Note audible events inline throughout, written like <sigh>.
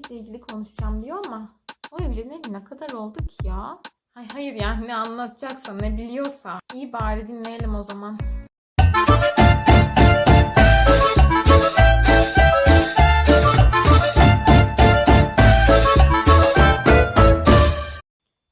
evlilikle ilgili konuşacağım diyor ama o evleneli ne kadar oldu ki ya? Hay hayır yani ne anlatacaksa ne biliyorsa. İyi bari dinleyelim o zaman.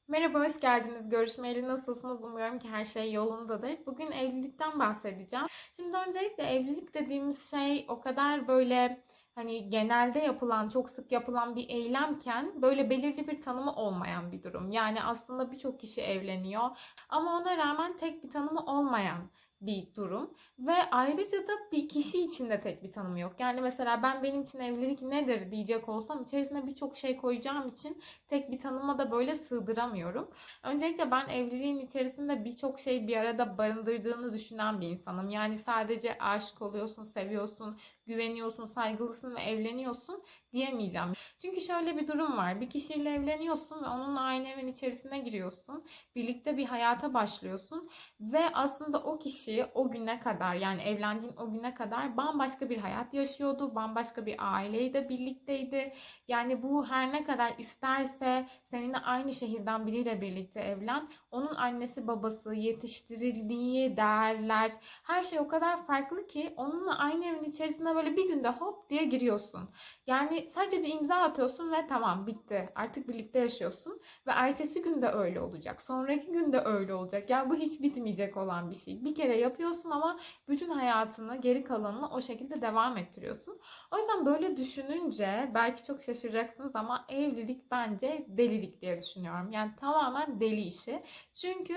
Merhaba, hoş geldiniz. Görüşmeyeli nasılsınız? Umuyorum ki her şey yolundadır. Bugün evlilikten bahsedeceğim. Şimdi öncelikle evlilik dediğimiz şey o kadar böyle hani genelde yapılan, çok sık yapılan bir eylemken böyle belirli bir tanımı olmayan bir durum. Yani aslında birçok kişi evleniyor ama ona rağmen tek bir tanımı olmayan bir durum ve ayrıca da bir kişi için de tek bir tanımı yok. Yani mesela ben benim için evlilik nedir diyecek olsam içerisine birçok şey koyacağım için tek bir tanıma da böyle sığdıramıyorum. Öncelikle ben evliliğin içerisinde birçok şey bir arada barındırdığını düşünen bir insanım. Yani sadece aşık oluyorsun, seviyorsun, güveniyorsun, saygılısın ve evleniyorsun diyemeyeceğim. Çünkü şöyle bir durum var. Bir kişiyle evleniyorsun ve onunla aynı evin içerisine giriyorsun. Birlikte bir hayata başlıyorsun ve aslında o kişi o güne kadar yani evlendiğin o güne kadar bambaşka bir hayat yaşıyordu. Bambaşka bir aileyle birlikteydi. Yani bu her ne kadar isterse seninle aynı şehirden biriyle birlikte evlen. Onun annesi babası, yetiştirildiği değerler her şey o kadar farklı ki onunla aynı evin içerisinde böyle bir günde hop diye giriyorsun. Yani sadece bir imza atıyorsun ve tamam bitti. Artık birlikte yaşıyorsun ve ertesi günde öyle olacak. Sonraki günde öyle olacak. Ya bu hiç bitmeyecek olan bir şey. Bir kere yapıyorsun ama bütün hayatını, geri kalanını o şekilde devam ettiriyorsun. O yüzden böyle düşününce belki çok şaşıracaksınız ama evlilik bence delilik diye düşünüyorum. Yani tamamen deli işi. Çünkü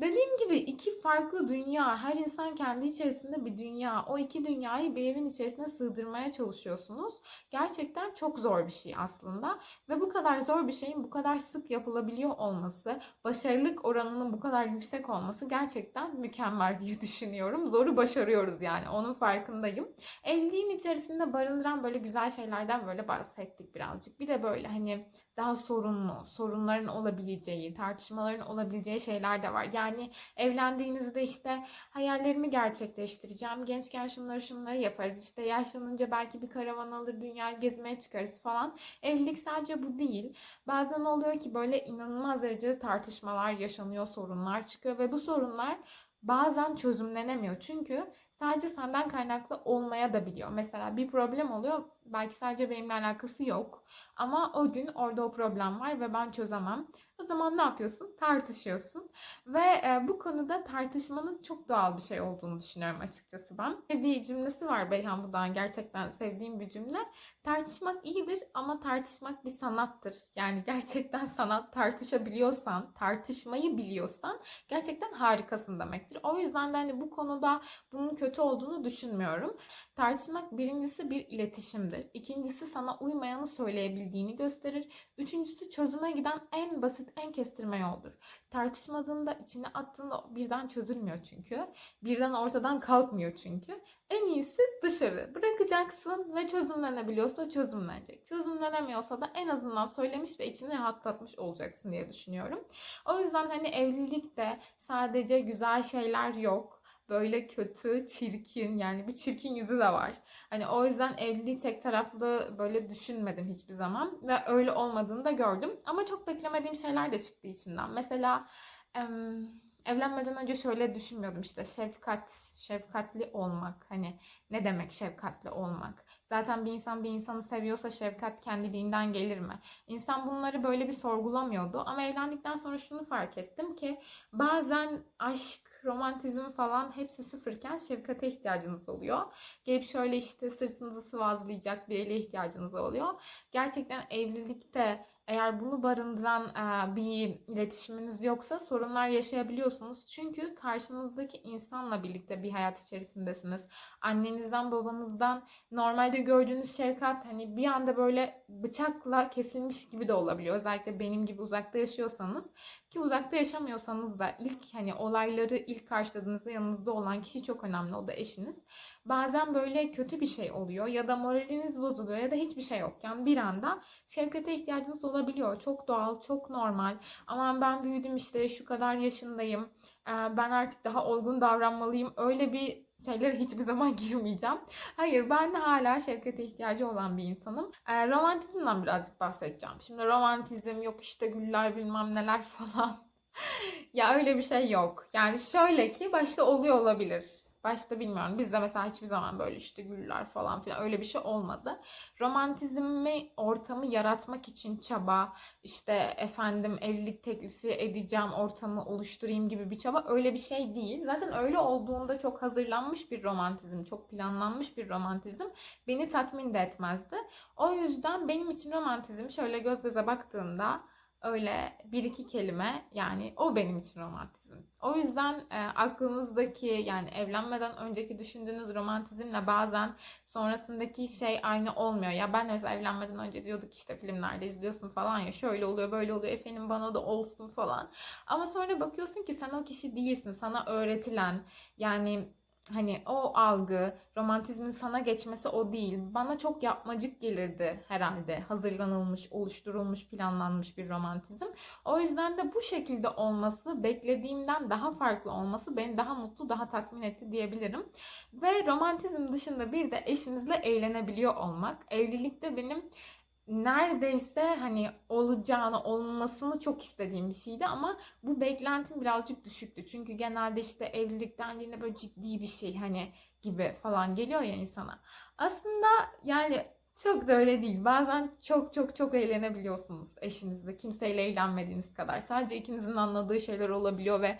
Dediğim gibi iki farklı dünya. Her insan kendi içerisinde bir dünya. O iki dünyayı bir evin içerisine sığdırmaya çalışıyorsunuz. Gerçekten çok zor bir şey aslında. Ve bu kadar zor bir şeyin bu kadar sık yapılabiliyor olması, başarılık oranının bu kadar yüksek olması gerçekten mükemmel diye <laughs> düşünüyorum. Zoru başarıyoruz yani. Onun farkındayım. Evliliğin içerisinde barındıran böyle güzel şeylerden böyle bahsettik birazcık. Bir de böyle hani daha sorunlu, sorunların olabileceği, tartışmaların olabileceği şeyler de var. Yani evlendiğinizde işte hayallerimi gerçekleştireceğim. Gençken şunları şunları yaparız. İşte yaşlanınca belki bir karavan alır, dünyayı gezmeye çıkarız falan. Evlilik sadece bu değil. Bazen oluyor ki böyle inanılmaz derecede tartışmalar yaşanıyor, sorunlar çıkıyor ve bu sorunlar bazen çözümlenemiyor. Çünkü sadece senden kaynaklı olmaya da biliyor. Mesela bir problem oluyor. Belki sadece benimle alakası yok. Ama o gün orada o problem var ve ben çözemem. O zaman ne yapıyorsun? Tartışıyorsun. Ve e, bu konuda tartışmanın çok doğal bir şey olduğunu düşünüyorum açıkçası ben. Bir cümlesi var Beyhan Budak'ın gerçekten sevdiğim bir cümle. Tartışmak iyidir ama tartışmak bir sanattır. Yani gerçekten sanat tartışabiliyorsan, tartışmayı biliyorsan gerçekten harikasın demektir. O yüzden de hani bu konuda bunun kötü olduğunu düşünmüyorum. Tartışmak birincisi bir iletişimdir. İkincisi sana uymayanı söyleyebildiğini gösterir. Üçüncüsü çözüme giden en basit, en kestirme yoldur. Tartışmadığında içine attığında birden çözülmüyor çünkü. Birden ortadan kalkmıyor çünkü. En iyisi dışarı bırakacaksın ve çözümlenebiliyorsa çözümlenecek. Çözümlenemiyorsa da en azından söylemiş ve içini rahatlatmış olacaksın diye düşünüyorum. O yüzden hani evlilikte sadece güzel şeyler yok böyle kötü, çirkin yani bir çirkin yüzü de var. Hani o yüzden evliliği tek taraflı böyle düşünmedim hiçbir zaman ve öyle olmadığını da gördüm. Ama çok beklemediğim şeyler de çıktı içinden. Mesela evlenmeden önce şöyle düşünmüyordum işte şefkat, şefkatli olmak. Hani ne demek şefkatli olmak? Zaten bir insan bir insanı seviyorsa şefkat kendiliğinden gelir mi? İnsan bunları böyle bir sorgulamıyordu. Ama evlendikten sonra şunu fark ettim ki bazen aşk romantizm falan hepsi sıfırken şefkate ihtiyacınız oluyor. Gelip şöyle işte sırtınızı sıvazlayacak bir ele ihtiyacınız oluyor. Gerçekten evlilikte eğer bunu barındıran e, bir iletişiminiz yoksa sorunlar yaşayabiliyorsunuz. Çünkü karşınızdaki insanla birlikte bir hayat içerisindesiniz. Annenizden, babanızdan normalde gördüğünüz şefkat hani bir anda böyle bıçakla kesilmiş gibi de olabiliyor. Özellikle benim gibi uzakta yaşıyorsanız ki uzakta yaşamıyorsanız da ilk hani olayları ilk karşıladığınızda yanınızda olan kişi çok önemli. O da eşiniz. Bazen böyle kötü bir şey oluyor ya da moraliniz bozuluyor ya da hiçbir şey yok. Yani bir anda şefkate ihtiyacınız olabiliyor. Çok doğal, çok normal. Aman ben büyüdüm işte şu kadar yaşındayım. Ben artık daha olgun davranmalıyım. Öyle bir şeylere hiçbir <laughs> zaman girmeyeceğim. Hayır ben hala şefkate ihtiyacı olan bir insanım. Ee, romantizmden birazcık bahsedeceğim. Şimdi romantizm yok işte güller bilmem neler <laughs> falan. ya öyle bir şey yok. Yani şöyle ki başta oluyor olabilir. Başta bilmiyorum. Bizde mesela hiçbir zaman böyle işte güller falan filan öyle bir şey olmadı. Romantizmi ortamı yaratmak için çaba, işte efendim evlilik teklifi edeceğim, ortamı oluşturayım gibi bir çaba öyle bir şey değil. Zaten öyle olduğunda çok hazırlanmış bir romantizm, çok planlanmış bir romantizm beni tatmin de etmezdi. O yüzden benim için romantizm şöyle göz göze baktığında öyle bir iki kelime yani o benim için romantizm. O yüzden e, aklınızdaki yani evlenmeden önceki düşündüğünüz romantizmle bazen sonrasındaki şey aynı olmuyor. Ya ben mesela evlenmeden önce diyorduk işte filmlerde izliyorsun falan ya şöyle oluyor böyle oluyor efendim bana da olsun falan. Ama sonra bakıyorsun ki sen o kişi değilsin. Sana öğretilen yani hani o algı, romantizmin sana geçmesi o değil. Bana çok yapmacık gelirdi herhalde. Hazırlanılmış, oluşturulmuş, planlanmış bir romantizm. O yüzden de bu şekilde olması, beklediğimden daha farklı olması beni daha mutlu, daha tatmin etti diyebilirim. Ve romantizm dışında bir de eşinizle eğlenebiliyor olmak. Evlilikte benim neredeyse hani olacağını, olmasını çok istediğim bir şeydi ama bu beklentim birazcık düşüktü. Çünkü genelde işte evlilikten yine böyle ciddi bir şey hani gibi falan geliyor ya insana. Aslında yani çok da öyle değil. Bazen çok çok çok eğlenebiliyorsunuz eşinizle. Kimseyle eğlenmediğiniz kadar. Sadece ikinizin anladığı şeyler olabiliyor ve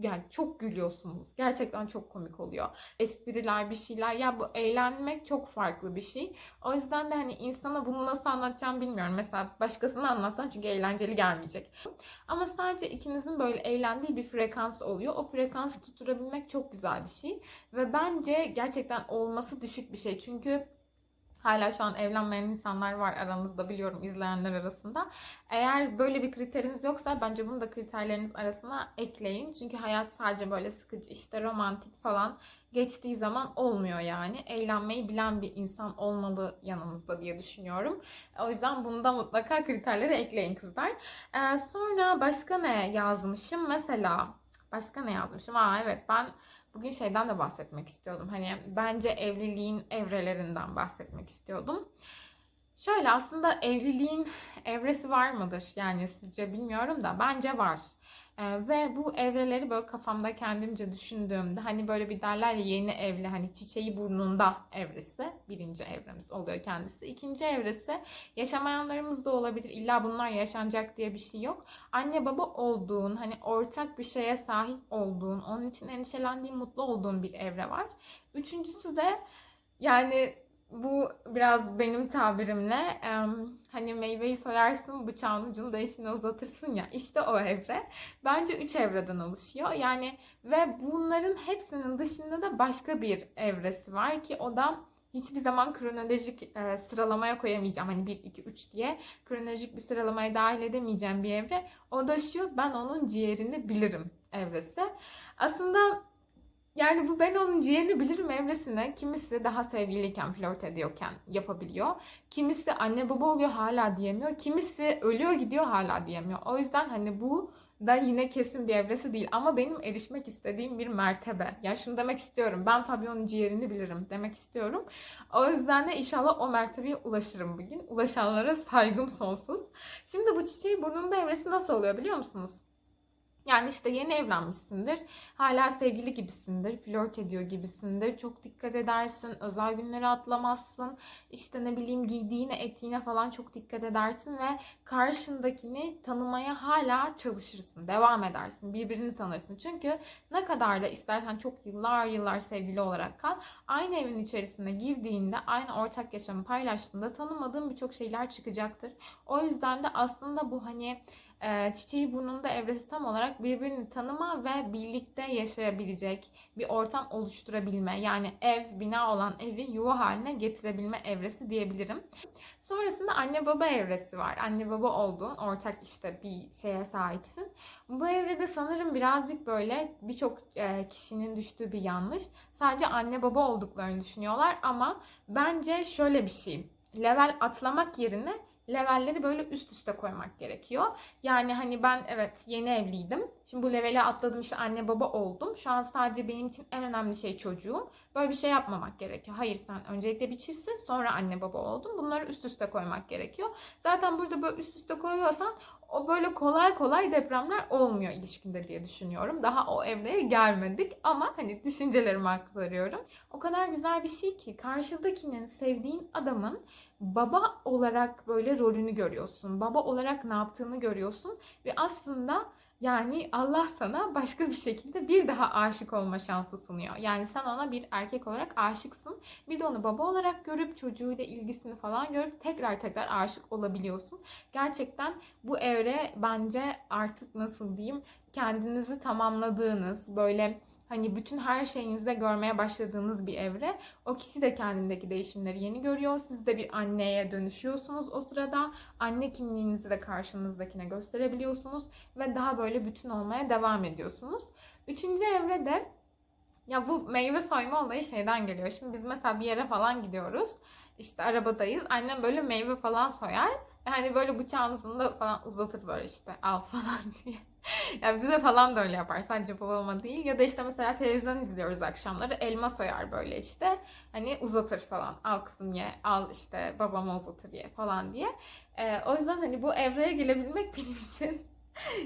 yani çok gülüyorsunuz. Gerçekten çok komik oluyor. Espriler bir şeyler. Ya bu eğlenmek çok farklı bir şey. O yüzden de hani insana bunu nasıl anlatacağım bilmiyorum. Mesela başkasına anlatsan çünkü eğlenceli gelmeyecek. Ama sadece ikinizin böyle eğlendiği bir frekans oluyor. O frekansı tutturabilmek çok güzel bir şey. Ve bence gerçekten olması düşük bir şey. Çünkü Hala şu an evlenmeyen insanlar var aranızda biliyorum izleyenler arasında. Eğer böyle bir kriteriniz yoksa bence bunu da kriterleriniz arasına ekleyin. Çünkü hayat sadece böyle sıkıcı işte romantik falan geçtiği zaman olmuyor yani. Eğlenmeyi bilen bir insan olmalı yanınızda diye düşünüyorum. O yüzden bunu da mutlaka kriterlere ekleyin kızlar. Ee, sonra başka ne yazmışım? Mesela başka ne yazmışım? Aa evet ben Bugün şeyden de bahsetmek istiyordum. Hani bence evliliğin evrelerinden bahsetmek istiyordum. Şöyle aslında evliliğin evresi var mıdır? Yani sizce bilmiyorum da bence var. Ee, ve bu evreleri böyle kafamda kendimce düşündüğümde hani böyle bir derler ya yeni evli hani çiçeği burnunda evresi birinci evremiz oluyor kendisi. İkinci evresi yaşamayanlarımız da olabilir. İlla bunlar yaşanacak diye bir şey yok. Anne baba olduğun hani ortak bir şeye sahip olduğun onun için endişelendiğin mutlu olduğun bir evre var. Üçüncüsü de yani bu biraz benim tabirimle hani meyveyi soyarsın bıçağın ucunu da eşine uzatırsın ya işte o evre. Bence üç evreden oluşuyor. Yani ve bunların hepsinin dışında da başka bir evresi var ki o da hiçbir zaman kronolojik e, sıralamaya koyamayacağım. Hani 1, 2, 3 diye kronolojik bir sıralamaya dahil edemeyeceğim bir evre. O da şu ben onun ciğerini bilirim evresi. Aslında yani bu ben onun ciğerini bilirim evresine kimisi daha sevgiliyken flört ediyorken yapabiliyor. Kimisi anne baba oluyor hala diyemiyor. Kimisi ölüyor gidiyor hala diyemiyor. O yüzden hani bu da yine kesin bir evresi değil ama benim erişmek istediğim bir mertebe. Yani şunu demek istiyorum. Ben Fabio'nun ciğerini bilirim demek istiyorum. O yüzden de inşallah o mertebeye ulaşırım bugün. Ulaşanlara saygım sonsuz. Şimdi bu çiçeği burnunda evresi nasıl oluyor biliyor musunuz? Yani işte yeni evlenmişsindir. Hala sevgili gibisindir. Flört ediyor gibisindir. Çok dikkat edersin. Özel günleri atlamazsın. İşte ne bileyim giydiğine, etiğine falan çok dikkat edersin ve karşındakini tanımaya hala çalışırsın. Devam edersin. Birbirini tanırsın. Çünkü ne kadar da istersen çok yıllar yıllar sevgili olarak kal. Aynı evin içerisine girdiğinde, aynı ortak yaşamı paylaştığında tanımadığın birçok şeyler çıkacaktır. O yüzden de aslında bu hani e, çiçeği burnunda evresi tam olarak birbirini tanıma ve birlikte yaşayabilecek bir ortam oluşturabilme. Yani ev, bina olan evi yuva haline getirebilme evresi diyebilirim. Sonrasında anne baba evresi var. Anne baba olduğun ortak işte bir şeye sahipsin. Bu evrede sanırım birazcık böyle birçok e, kişinin düştüğü bir yanlış. Sadece anne baba olduklarını düşünüyorlar ama bence şöyle bir şey. Level atlamak yerine levelleri böyle üst üste koymak gerekiyor. Yani hani ben evet yeni evliydim. Şimdi bu leveli atladım işte anne baba oldum. Şu an sadece benim için en önemli şey çocuğum. Böyle bir şey yapmamak gerekiyor. Hayır sen öncelikle bir çiftsin sonra anne baba oldun. Bunları üst üste koymak gerekiyor. Zaten burada böyle üst üste koyuyorsan o böyle kolay kolay depremler olmuyor ilişkinde diye düşünüyorum. Daha o evreye gelmedik ama hani düşüncelerimi aktarıyorum. O kadar güzel bir şey ki karşıdakinin sevdiğin adamın baba olarak böyle rolünü görüyorsun. Baba olarak ne yaptığını görüyorsun ve aslında yani Allah sana başka bir şekilde bir daha aşık olma şansı sunuyor. Yani sen ona bir erkek olarak aşıksın. Bir de onu baba olarak görüp çocuğuyla ilgisini falan görüp tekrar tekrar aşık olabiliyorsun. Gerçekten bu evre bence artık nasıl diyeyim kendinizi tamamladığınız böyle hani bütün her şeyinizde görmeye başladığınız bir evre. O kişi de kendindeki değişimleri yeni görüyor. Siz de bir anneye dönüşüyorsunuz o sırada. Anne kimliğinizi de karşınızdakine gösterebiliyorsunuz ve daha böyle bütün olmaya devam ediyorsunuz. Üçüncü evre de ya bu meyve soyma olayı şeyden geliyor. Şimdi biz mesela bir yere falan gidiyoruz. İşte arabadayız. Annem böyle meyve falan soyar. Yani böyle bıçağınızın da falan uzatır böyle işte al <laughs> falan diye. ya bize falan da öyle yapar. Sadece babama değil. Ya da işte mesela televizyon izliyoruz akşamları. Elma soyar böyle işte. Hani uzatır falan. Al kızım ye. Al işte babama uzatır ye falan diye. Ee, o yüzden hani bu evreye gelebilmek <laughs> benim için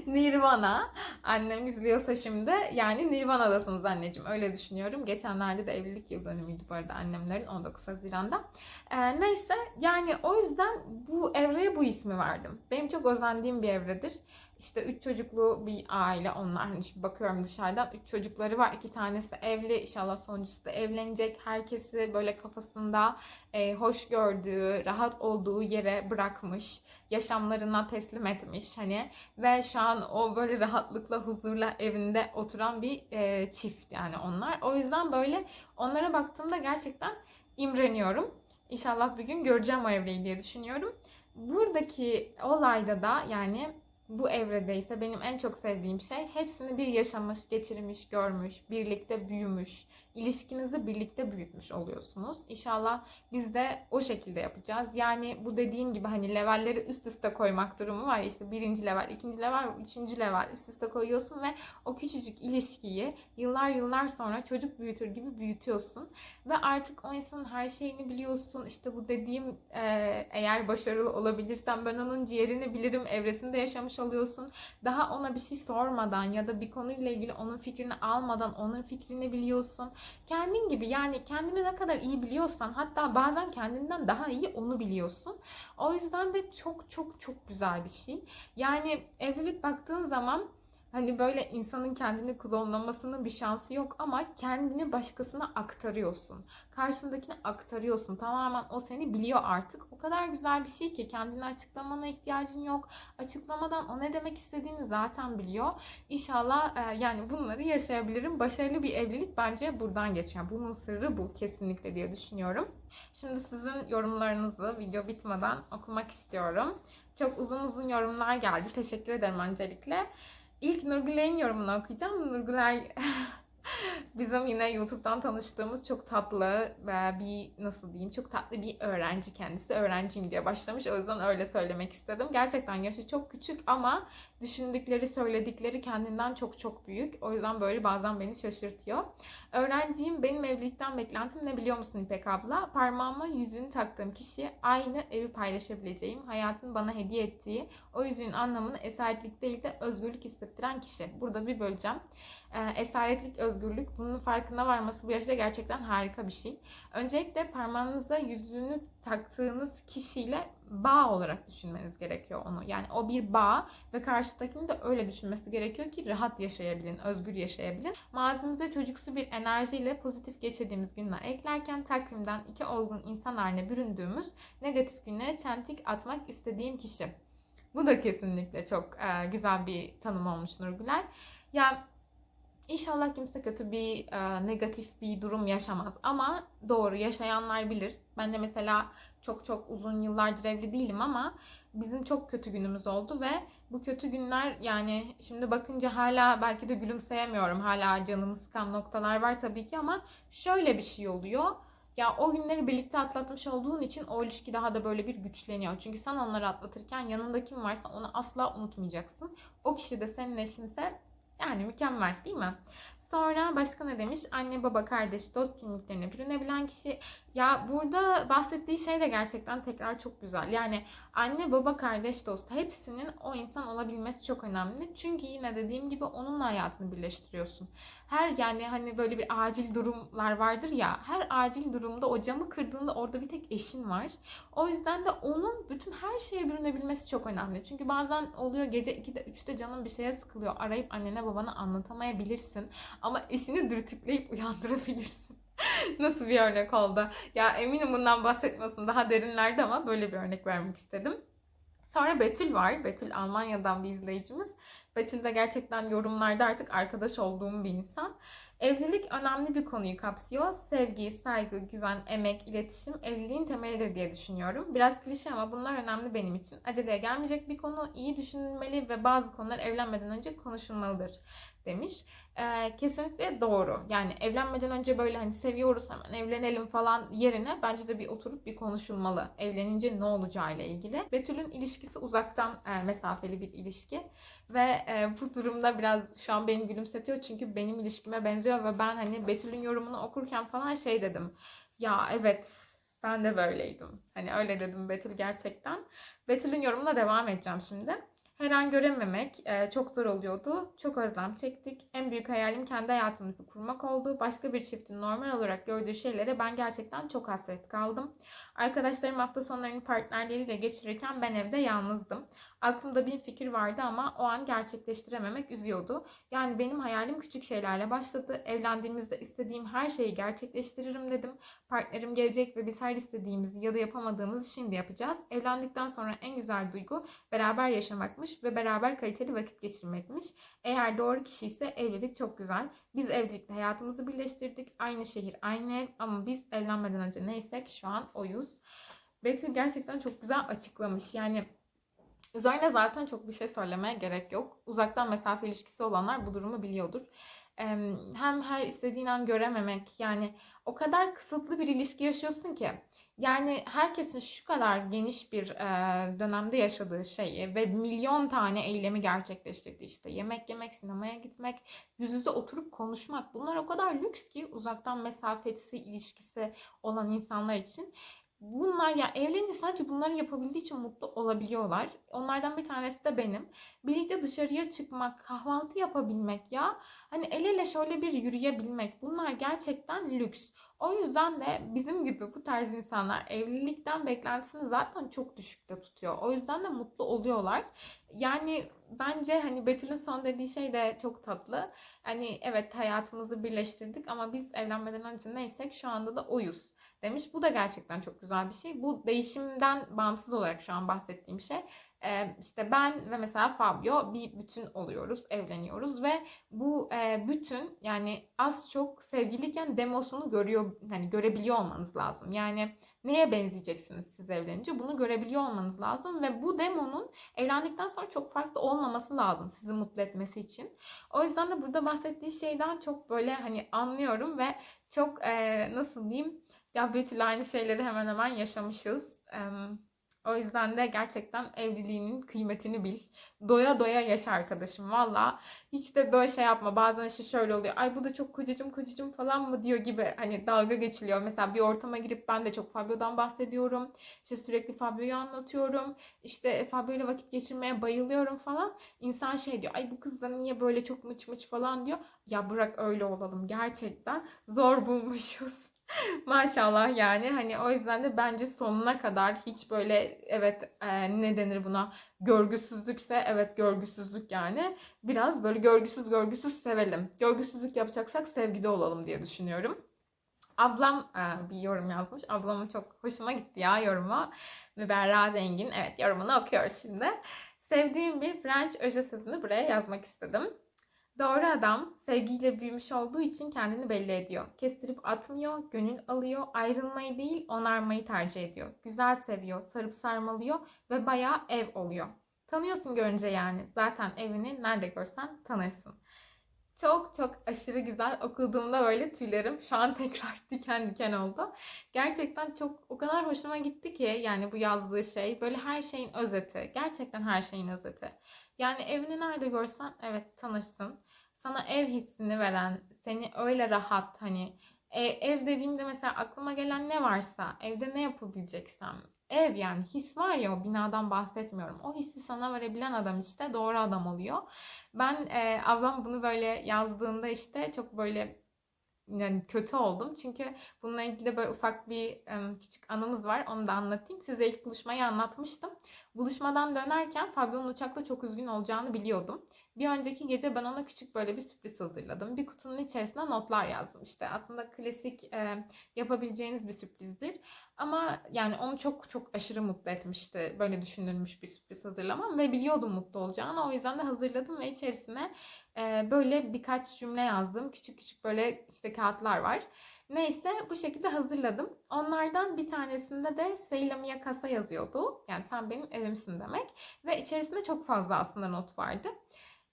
Nirvana. Annem izliyorsa şimdi yani Nirvana'dasınız anneciğim. Öyle düşünüyorum. Geçenlerde de evlilik yıl dönümüydü bu arada annemlerin 19 Haziran'da. Ee, neyse yani o yüzden bu evreye bu ismi verdim. Benim çok özendiğim bir evredir. İşte üç çocuklu bir aile onlar. Hani şimdi bakıyorum dışarıdan. Üç çocukları var. iki tanesi evli. İnşallah sonuncusu da evlenecek. Herkesi böyle kafasında e, hoş gördüğü, rahat olduğu yere bırakmış. Yaşamlarına teslim etmiş. Hani ve şu an o böyle rahatlıkla, huzurla evinde oturan bir e, çift yani onlar. O yüzden böyle onlara baktığımda gerçekten imreniyorum. İnşallah bir gün göreceğim o evreyi diye düşünüyorum. Buradaki olayda da yani bu evredeyse benim en çok sevdiğim şey hepsini bir yaşamış, geçirmiş, görmüş, birlikte büyümüş, ilişkinizi birlikte büyütmüş oluyorsunuz. İnşallah biz de o şekilde yapacağız. Yani bu dediğim gibi hani levelleri üst üste koymak durumu var işte birinci level, ikinci level, üçüncü level üst üste koyuyorsun ve o küçücük ilişkiyi yıllar yıllar sonra çocuk büyütür gibi büyütüyorsun. Ve artık o insanın her şeyini biliyorsun. İşte bu dediğim eğer başarılı olabilirsem ben onun ciğerini bilirim evresinde yaşamış oluyorsun. Daha ona bir şey sormadan ya da bir konuyla ilgili onun fikrini almadan onun fikrini biliyorsun. Kendin gibi yani kendini ne kadar iyi biliyorsan hatta bazen kendinden daha iyi onu biliyorsun. O yüzden de çok çok çok güzel bir şey. Yani evlilik baktığın zaman Hani böyle insanın kendini klonlamasının bir şansı yok ama kendini başkasına aktarıyorsun. Karşındakine aktarıyorsun. Tamamen o seni biliyor artık. O kadar güzel bir şey ki kendini açıklamana ihtiyacın yok. Açıklamadan o ne demek istediğini zaten biliyor. İnşallah e, yani bunları yaşayabilirim. Başarılı bir evlilik bence buradan geçiyor. Bunun sırrı bu kesinlikle diye düşünüyorum. Şimdi sizin yorumlarınızı video bitmeden okumak istiyorum. Çok uzun uzun yorumlar geldi. Teşekkür ederim öncelikle. İlk Nurgülay'ın yorumunu okuyacağım. Nurgülay bizim yine YouTube'dan tanıştığımız çok tatlı bir nasıl diyeyim çok tatlı bir öğrenci kendisi. Öğrenciyim diye başlamış. O yüzden öyle söylemek istedim. Gerçekten yaşı çok küçük ama düşündükleri, söyledikleri kendinden çok çok büyük. O yüzden böyle bazen beni şaşırtıyor. Öğrenciyim. Benim evlilikten beklentim ne biliyor musun İpek abla? Parmağıma yüzüğünü taktığım kişi aynı evi paylaşabileceğim. Hayatın bana hediye ettiği o yüzüğün anlamını esaretlik değil de özgürlük hissettiren kişi. Burada bir böleceğim. Ee, esaretlik, özgürlük bunun farkına varması bu yaşta gerçekten harika bir şey. Öncelikle parmağınıza yüzüğünü taktığınız kişiyle bağ olarak düşünmeniz gerekiyor onu. Yani o bir bağ ve karşıdakinin de öyle düşünmesi gerekiyor ki rahat yaşayabilin, özgür yaşayabilin. Mazimize çocuksu bir enerjiyle pozitif geçirdiğimiz günler eklerken takvimden iki olgun insan haline büründüğümüz negatif günlere çentik atmak istediğim kişi. Bu da kesinlikle çok e, güzel bir tanım olmuş Nurgüler. Ya İnşallah kimse kötü bir e, negatif bir durum yaşamaz. Ama doğru yaşayanlar bilir. Ben de mesela çok çok uzun yıllardır evli değilim ama bizim çok kötü günümüz oldu ve bu kötü günler yani şimdi bakınca hala belki de gülümseyemiyorum. Hala canımı sıkan noktalar var tabii ki ama şöyle bir şey oluyor. ya o günleri birlikte atlatmış olduğun için o ilişki daha da böyle bir güçleniyor. Çünkü sen onları atlatırken yanında kim varsa onu asla unutmayacaksın. O kişi de senin eşinse yani mükemmel değil mi? Sonra başka ne demiş? Anne, baba, kardeş, dost kimliklerine bürünebilen kişi. Ya burada bahsettiği şey de gerçekten tekrar çok güzel. Yani anne, baba, kardeş, dost hepsinin o insan olabilmesi çok önemli. Çünkü yine dediğim gibi onunla hayatını birleştiriyorsun. Her yani hani böyle bir acil durumlar vardır ya. Her acil durumda o camı kırdığında orada bir tek eşin var. O yüzden de onun bütün her şeye bürünebilmesi çok önemli. Çünkü bazen oluyor gece 2'de 3'te canın bir şeye sıkılıyor. Arayıp annene babana anlatamayabilirsin. Ama eşini dürtükleyip uyandırabilirsin. <laughs> Nasıl bir örnek oldu? Ya eminim bundan bahsetmiyorsun daha derinlerde ama böyle bir örnek vermek istedim. Sonra Betül var. Betül Almanya'dan bir izleyicimiz. Betül de gerçekten yorumlarda artık arkadaş olduğum bir insan. Evlilik önemli bir konuyu kapsıyor. Sevgi, saygı, güven, emek, iletişim evliliğin temelidir diye düşünüyorum. Biraz klişe ama bunlar önemli benim için. Aceleye gelmeyecek bir konu, iyi düşünülmeli ve bazı konular evlenmeden önce konuşulmalıdır demiş. Ee, kesinlikle doğru. Yani evlenmeden önce böyle hani seviyoruz hemen evlenelim falan yerine bence de bir oturup bir konuşulmalı. Evlenince ne olacağıyla ilgili. Betül'ün ilişkisi uzaktan e, mesafeli bir ilişki. Ve e, bu durumda biraz şu an beni gülümsetiyor çünkü benim ilişkime benziyor ve ben hani Betül'ün yorumunu okurken falan şey dedim. Ya evet ben de böyleydim. Hani öyle dedim Betül gerçekten. Betül'ün yorumuna devam edeceğim şimdi. Her an görememek e, çok zor oluyordu. Çok özlem çektik. En büyük hayalim kendi hayatımızı kurmak oldu. Başka bir çiftin normal olarak gördüğü şeylere ben gerçekten çok hasret kaldım. Arkadaşlarım hafta sonlarını partnerleriyle geçirirken ben evde yalnızdım. Aklımda bir fikir vardı ama o an gerçekleştirememek üzüyordu. Yani benim hayalim küçük şeylerle başladı. Evlendiğimizde istediğim her şeyi gerçekleştiririm dedim. Partnerim gelecek ve biz her istediğimizi ya da yapamadığımızı şimdi yapacağız. Evlendikten sonra en güzel duygu beraber yaşamakmış ve beraber kaliteli vakit geçirmekmiş. Eğer doğru kişi ise evlilik çok güzel. Biz evlilikte hayatımızı birleştirdik. Aynı şehir, aynı ev ama biz evlenmeden önce neysek şu an oyuz. Betül gerçekten çok güzel açıklamış. Yani Üzerine zaten çok bir şey söylemeye gerek yok. Uzaktan mesafe ilişkisi olanlar bu durumu biliyordur. Hem her istediğin an görememek yani o kadar kısıtlı bir ilişki yaşıyorsun ki yani herkesin şu kadar geniş bir dönemde yaşadığı şeyi ve milyon tane eylemi gerçekleştirdiği işte yemek yemek, sinemaya gitmek, yüz yüze oturup konuşmak bunlar o kadar lüks ki uzaktan mesafesi ilişkisi olan insanlar için bunlar ya evlenince sadece bunları yapabildiği için mutlu olabiliyorlar. Onlardan bir tanesi de benim. Birlikte dışarıya çıkmak, kahvaltı yapabilmek ya. Hani el ele şöyle bir yürüyebilmek. Bunlar gerçekten lüks. O yüzden de bizim gibi bu tarz insanlar evlilikten beklentisini zaten çok düşükte tutuyor. O yüzden de mutlu oluyorlar. Yani bence hani Betül'ün son dediği şey de çok tatlı. Hani evet hayatımızı birleştirdik ama biz evlenmeden önce neysek şu anda da oyuz demiş. Bu da gerçekten çok güzel bir şey. Bu değişimden bağımsız olarak şu an bahsettiğim şey. Ee, işte ben ve mesela Fabio bir bütün oluyoruz, evleniyoruz ve bu e, bütün yani az çok sevgiliyken demosunu görüyor, hani görebiliyor olmanız lazım. Yani neye benzeyeceksiniz siz evlenince bunu görebiliyor olmanız lazım ve bu demonun evlendikten sonra çok farklı olmaması lazım sizi mutlu etmesi için. O yüzden de burada bahsettiği şeyden çok böyle hani anlıyorum ve çok e, nasıl diyeyim ya Betül aynı şeyleri hemen hemen yaşamışız. O yüzden de gerçekten evliliğinin kıymetini bil. Doya doya yaşa arkadaşım valla. Hiç de böyle şey yapma. Bazen işte şöyle oluyor. Ay bu da çok kocacım kocacım falan mı diyor gibi hani dalga geçiliyor. Mesela bir ortama girip ben de çok Fabio'dan bahsediyorum. İşte sürekli Fabio'yu anlatıyorum. İşte Fabio ile vakit geçirmeye bayılıyorum falan. İnsan şey diyor. Ay bu kız da niye böyle çok mıç mıç falan diyor. Ya bırak öyle olalım. Gerçekten zor bulmuşuz. <laughs> Maşallah yani hani o yüzden de bence sonuna kadar hiç böyle evet e, ne denir buna görgüsüzlükse evet görgüsüzlük yani biraz böyle görgüsüz görgüsüz sevelim. Görgüsüzlük yapacaksak sevgide olalım diye düşünüyorum. Ablam e, bir yorum yazmış. Ablamın çok hoşuma gitti ya yoruma. Müberra Zengin. Evet yorumunu okuyoruz şimdi. Sevdiğim bir French öje sözünü buraya yazmak istedim. Doğru adam sevgiyle büyümüş olduğu için kendini belli ediyor. Kestirip atmıyor, gönül alıyor, ayrılmayı değil onarmayı tercih ediyor. Güzel seviyor, sarıp sarmalıyor ve bayağı ev oluyor. Tanıyorsun görünce yani. Zaten evini nerede görsen tanırsın. Çok çok aşırı güzel. Okuduğumda böyle tüylerim şu an <laughs> tekrar diken diken oldu. Gerçekten çok o kadar hoşuma gitti ki yani bu yazdığı şey böyle her şeyin özeti. Gerçekten her şeyin özeti. Yani evini nerede görsen evet tanırsın. Sana ev hissini veren, seni öyle rahat hani e, ev dediğimde mesela aklıma gelen ne varsa evde ne yapabileceksem ev yani his var ya o binadan bahsetmiyorum. O hissi sana verebilen adam işte doğru adam oluyor. Ben e, ablam bunu böyle yazdığında işte çok böyle yani kötü oldum. Çünkü bununla ilgili böyle ufak bir e, küçük anımız var. Onu da anlatayım. Size ilk buluşmayı anlatmıştım. Buluşmadan dönerken Fabio'nun uçakta çok üzgün olacağını biliyordum. Bir önceki gece ben ona küçük böyle bir sürpriz hazırladım. Bir kutunun içerisine notlar yazdım. İşte aslında klasik e, yapabileceğiniz bir sürprizdir. Ama yani onu çok çok aşırı mutlu etmişti. Böyle düşünülmüş bir sürpriz hazırlamam ve biliyordum mutlu olacağını. O yüzden de hazırladım ve içerisine e, böyle birkaç cümle yazdım. Küçük küçük böyle işte kağıtlar var. Neyse bu şekilde hazırladım. Onlardan bir tanesinde de Seyla Kasa yazıyordu. Yani sen benim evimsin demek. Ve içerisinde çok fazla aslında not vardı.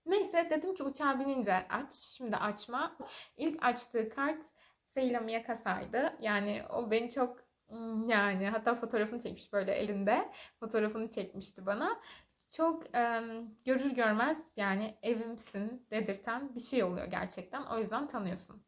Neyse dedim ki uçağa binince aç. Şimdi açma. İlk açtığı kart Seyla Kasa'ydı. Yani o beni çok hmm, yani hatta fotoğrafını çekmiş böyle elinde. Fotoğrafını çekmişti bana. Çok e, görür görmez yani evimsin dedirten bir şey oluyor gerçekten. O yüzden tanıyorsun.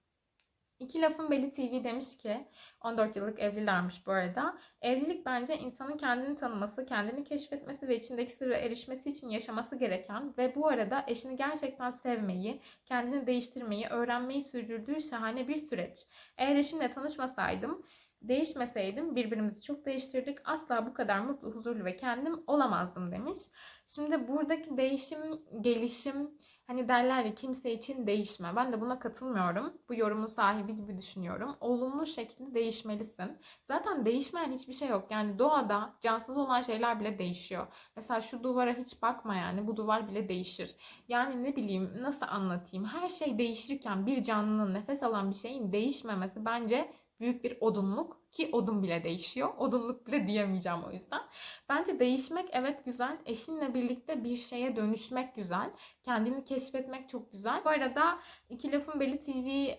İki Lafın Beli TV demiş ki 14 yıllık evlilermiş bu arada. Evlilik bence insanın kendini tanıması, kendini keşfetmesi ve içindeki sırra erişmesi için yaşaması gereken ve bu arada eşini gerçekten sevmeyi, kendini değiştirmeyi, öğrenmeyi sürdürdüğü şahane bir süreç. Eğer eşimle tanışmasaydım, değişmeseydim birbirimizi çok değiştirdik. Asla bu kadar mutlu, huzurlu ve kendim olamazdım demiş. Şimdi buradaki değişim, gelişim, Hani derler ya kimse için değişme. Ben de buna katılmıyorum. Bu yorumun sahibi gibi düşünüyorum. Olumlu şekilde değişmelisin. Zaten değişmeyen hiçbir şey yok. Yani doğada cansız olan şeyler bile değişiyor. Mesela şu duvara hiç bakma yani. Bu duvar bile değişir. Yani ne bileyim nasıl anlatayım. Her şey değişirken bir canlının nefes alan bir şeyin değişmemesi bence büyük bir odunluk ki odun bile değişiyor. Odunluk bile diyemeyeceğim o yüzden. Bence değişmek evet güzel. Eşinle birlikte bir şeye dönüşmek güzel. Kendini keşfetmek çok güzel. Bu arada iki lafın beli TV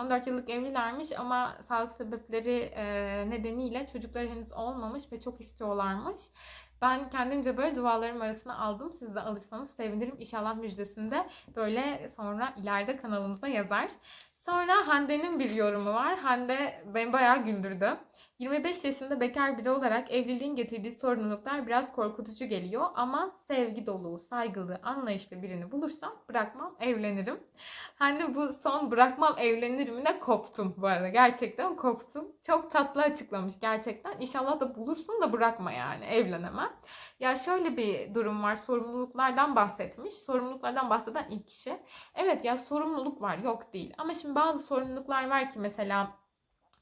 14 yıllık evlilermiş ama sağlık sebepleri nedeniyle çocukları henüz olmamış ve çok istiyorlarmış. Ben kendimce böyle dualarım arasına aldım. Siz de alırsanız sevinirim. İnşallah müjdesinde böyle sonra ileride kanalımıza yazar. Sonra Hande'nin bir yorumu var. Hande beni bayağı güldürdü. 25 yaşında bekar biri olarak evliliğin getirdiği sorumluluklar biraz korkutucu geliyor ama sevgi dolu, saygılı, anlayışlı birini bulursam bırakmam, evlenirim. Hani bu son bırakmam, evlenirim de koptum bu arada. Gerçekten koptum. Çok tatlı açıklamış gerçekten. İnşallah da bulursun da bırakma yani evlenemem. Ya şöyle bir durum var. Sorumluluklardan bahsetmiş. Sorumluluklardan bahseden ilk kişi. Evet ya sorumluluk var. Yok değil. Ama şimdi bazı sorumluluklar var ki mesela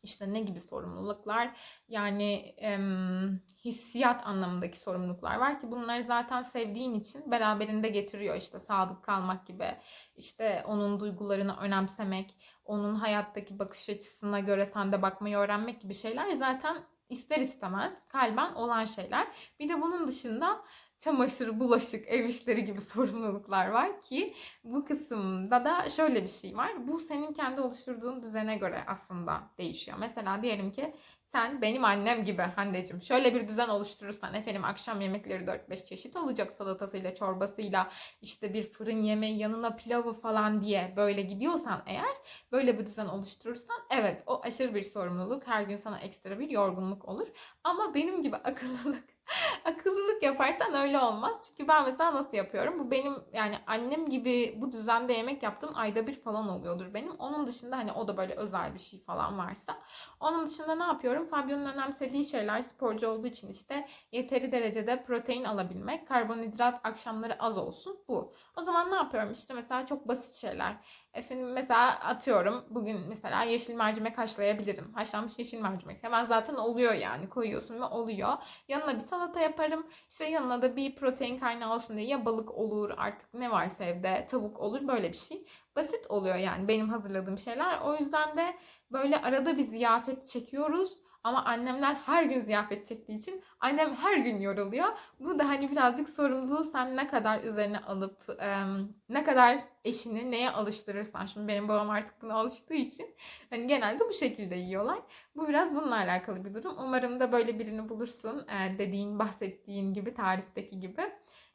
işte ne gibi sorumluluklar yani em, hissiyat anlamındaki sorumluluklar var ki bunları zaten sevdiğin için beraberinde getiriyor. İşte sadık kalmak gibi işte onun duygularını önemsemek onun hayattaki bakış açısına göre sende bakmayı öğrenmek gibi şeyler zaten ister istemez kalben olan şeyler. Bir de bunun dışında çamaşır, bulaşık, ev işleri gibi <laughs> sorumluluklar var ki bu kısımda da şöyle bir şey var. Bu senin kendi oluşturduğun düzene göre aslında değişiyor. Mesela diyelim ki sen benim annem gibi Hande'cim şöyle bir düzen oluşturursan efendim akşam yemekleri 4-5 çeşit olacak salatasıyla çorbasıyla işte bir fırın yemeği yanına pilavı falan diye böyle gidiyorsan eğer böyle bir düzen oluşturursan evet o aşırı bir sorumluluk her gün sana ekstra bir yorgunluk olur ama benim gibi akıllılık Akıllılık yaparsan öyle olmaz. Çünkü ben mesela nasıl yapıyorum? Bu benim yani annem gibi bu düzende yemek yaptığım ayda bir falan oluyordur benim. Onun dışında hani o da böyle özel bir şey falan varsa. Onun dışında ne yapıyorum? Fabio'nun önemsediği şeyler sporcu olduğu için işte yeteri derecede protein alabilmek, karbonhidrat akşamları az olsun bu. O zaman ne yapıyorum? İşte mesela çok basit şeyler. Efendim mesela atıyorum bugün mesela yeşil mercimek haşlayabilirim. Haşlanmış yeşil mercimek. Hemen zaten oluyor yani koyuyorsun ve oluyor. Yanına bir salata yaparım. İşte yanına da bir protein kaynağı olsun diye ya balık olur artık ne varsa evde tavuk olur böyle bir şey. Basit oluyor yani benim hazırladığım şeyler. O yüzden de böyle arada bir ziyafet çekiyoruz. Ama annemler her gün ziyafet çektiği için annem her gün yoruluyor. Bu da hani birazcık sorumluluğu sen ne kadar üzerine alıp e, ne kadar eşini neye alıştırırsan. Şimdi benim babam artık buna alıştığı için hani genelde bu şekilde yiyorlar. Bu biraz bununla alakalı bir durum. Umarım da böyle birini bulursun. E, dediğin, bahsettiğin gibi, tarifteki gibi.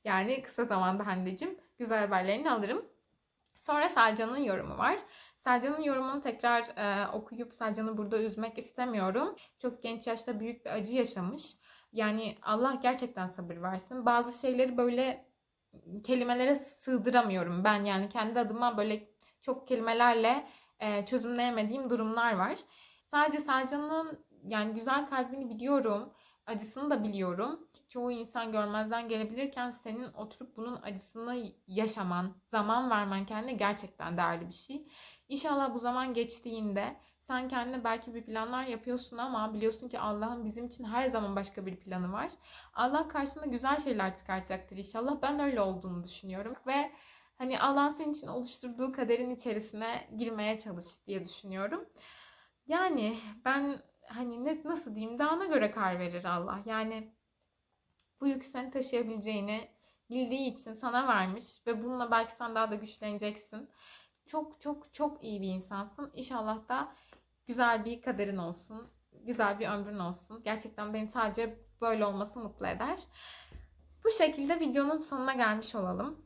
Yani kısa zamanda Hande'cim güzel haberlerini alırım. Sonra Selcan'ın yorumu var. Selcan'ın yorumunu tekrar e, okuyup Selcan'ı burada üzmek istemiyorum. Çok genç yaşta büyük bir acı yaşamış. Yani Allah gerçekten sabır versin. Bazı şeyleri böyle kelimelere sığdıramıyorum. Ben yani kendi adıma böyle çok kelimelerle e, çözümleyemediğim durumlar var. Sadece Selcan'ın yani güzel kalbini biliyorum. Acısını da biliyorum. Çoğu insan görmezden gelebilirken senin oturup bunun acısını yaşaman, zaman vermen kendine gerçekten değerli bir şey. İnşallah bu zaman geçtiğinde sen kendine belki bir planlar yapıyorsun ama biliyorsun ki Allah'ın bizim için her zaman başka bir planı var. Allah karşısında güzel şeyler çıkartacaktır inşallah. Ben öyle olduğunu düşünüyorum ve hani Allah senin için oluşturduğu kaderin içerisine girmeye çalış diye düşünüyorum. Yani ben hani ne nasıl diyeyim dağına göre kar verir Allah. Yani bu yükü seni taşıyabileceğini bildiği için sana vermiş ve bununla belki sen daha da güçleneceksin. Çok çok çok iyi bir insansın. İnşallah da güzel bir kaderin olsun. Güzel bir ömrün olsun. Gerçekten beni sadece böyle olması mutlu eder. Bu şekilde videonun sonuna gelmiş olalım.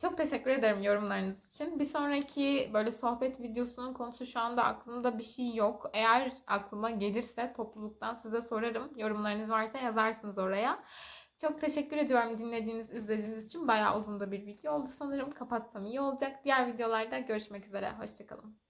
Çok teşekkür ederim yorumlarınız için. Bir sonraki böyle sohbet videosunun konusu şu anda aklımda bir şey yok. Eğer aklıma gelirse topluluktan size sorarım. Yorumlarınız varsa yazarsınız oraya. Çok teşekkür ediyorum dinlediğiniz, izlediğiniz için. Bayağı uzun da bir video oldu sanırım. Kapatsam iyi olacak. Diğer videolarda görüşmek üzere. Hoşçakalın.